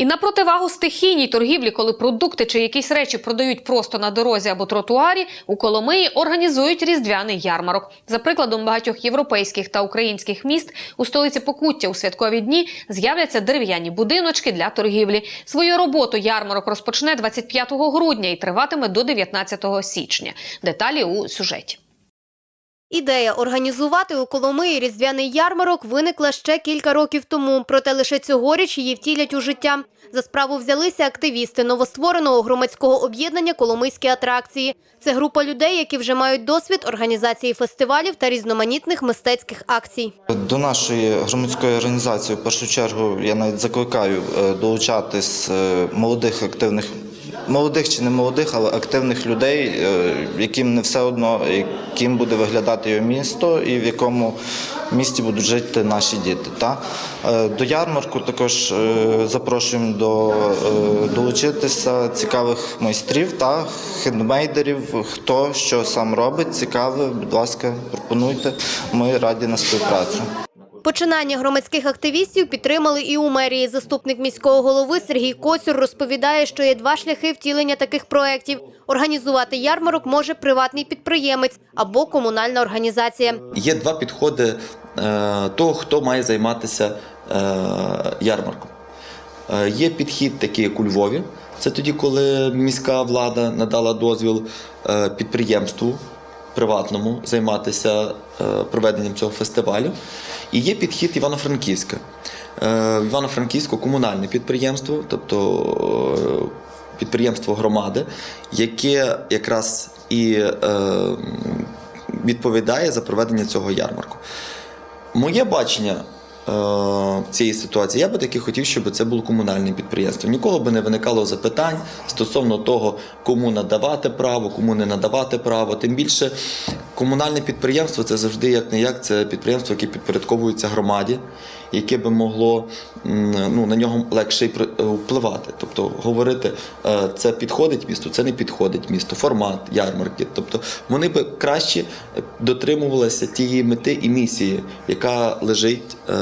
І на противагу стихійній торгівлі, коли продукти чи якісь речі продають просто на дорозі або тротуарі, у Коломиї організують різдвяний ярмарок. За прикладом багатьох європейських та українських міст у столиці Покуття у святкові дні з'являться дерев'яні будиночки для торгівлі. Свою роботу ярмарок розпочне 25 грудня і триватиме до 19 січня. Деталі у сюжеті. Ідея організувати у Коломиї різдвяний ярмарок виникла ще кілька років тому, проте лише цьогоріч її втілять у життя. За справу взялися активісти новоствореного громадського об'єднання Коломийські атракції. Це група людей, які вже мають досвід організації фестивалів та різноманітних мистецьких акцій. До нашої громадської організації в першу чергу я навіть закликаю е, долучатись е, молодих активних. Молодих чи не молодих, але активних людей, е, яким не все одно, яким буде виглядати його місто і в якому місті будуть жити наші діти. Та? Е, До ярмарку також е, запрошуємо до долучитися цікавих майстрів та хендмейдерів. Хто що сам робить, цікаве, будь ласка, пропонуйте. Ми раді на співпрацю. Починання громадських активістів підтримали і у мерії. Заступник міського голови Сергій Коцюр розповідає, що є два шляхи втілення таких проєктів. Організувати ярмарок може приватний підприємець або комунальна організація. Є два підходи е, того, хто має займатися е, ярмарком. Е, Є підхід такий, як у Львові. Це тоді, коли міська влада надала дозвіл підприємству приватному займатися е, проведенням цього фестивалю. І є підхід Івано-Франківська. Е, Івано-Франківську комунальне підприємство, тобто е, підприємство громади, яке якраз і відповідає за проведення цього ярмарку. Моє бачення цієї ситуації, я би таки хотів, щоб це було комунальне підприємство. Нікого би не виникало запитань стосовно того, кому надавати право, кому не надавати право. Тим більше комунальне підприємство це завжди як не як це підприємство, яке підпорядковується громаді, яке би могло ну, на нього легше й впливати. Тобто говорити, е, це підходить місту, це не підходить місту, формат ярмарки. Тобто вони би краще дотримувалися тієї мети і місії, яка лежить е,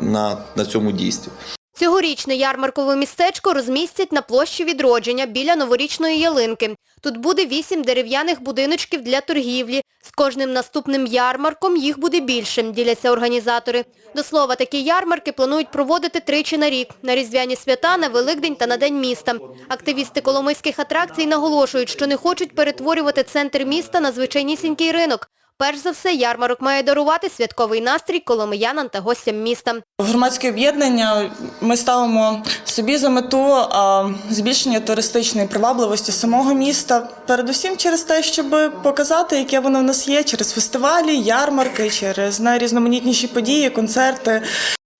на, на цьому дійстві. Цьогорічне ярмаркове містечко розмістять на площі відродження біля новорічної ялинки. Тут буде вісім дерев'яних будиночків для торгівлі. З кожним наступним ярмарком їх буде більше, діляться організатори. До слова, такі ярмарки планують проводити тричі на рік – на Різдвяні свята, на Великдень та на День міста. Активісти коломийських атракцій наголошують, що не хочуть перетворювати центр міста на звичайнісінький ринок. Перш за все, ярмарок має дарувати святковий настрій коломиянам та гостям міста. Громадське об'єднання ми ставимо собі за мету збільшення туристичної привабливості самого міста. Передусім через те, щоб показати, яке воно в нас є, через фестивалі, ярмарки, через найрізноманітніші події, концерти.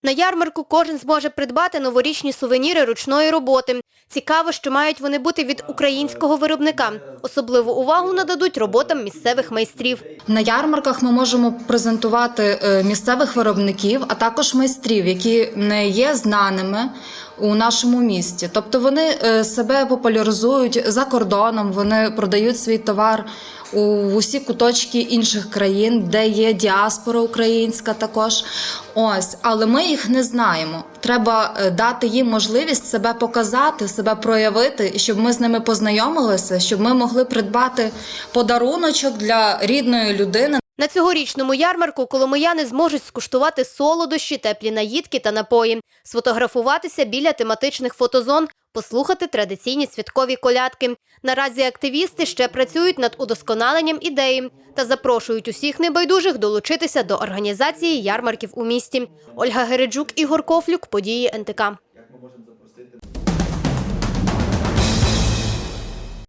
На ярмарку кожен зможе придбати новорічні сувеніри ручної роботи. Цікаво, що мають вони бути від українського виробника. Особливу увагу нададуть роботам місцевих майстрів. На ярмарках ми можемо презентувати е, місцевих виробників, а також майстрів, які не є знаними у нашому місті. Тобто вони е, себе популяризують за кордоном, вони продають свій товар у усі куточки інших країн, де є діаспора українська також. Ось, але ми їх не знаємо. Треба е, дати їм можливість себе показати, себе проявити, щоб ми з ними познайомилися, щоб ми могли придбати подаруночок для рідної людини. На цьогорічному ярмарку коломияни зможуть скуштувати солодощі, теплі наїдки та напої, сфотографуватися біля тематичних фотозон, послухати традиційні святкові колядки. Наразі активісти ще працюють над удосконаленням ідеї та запрошують усіх небайдужих долучитися до організації ярмарків у місті. Ольга Гереджук, Ігор Кофлюк, події НТК.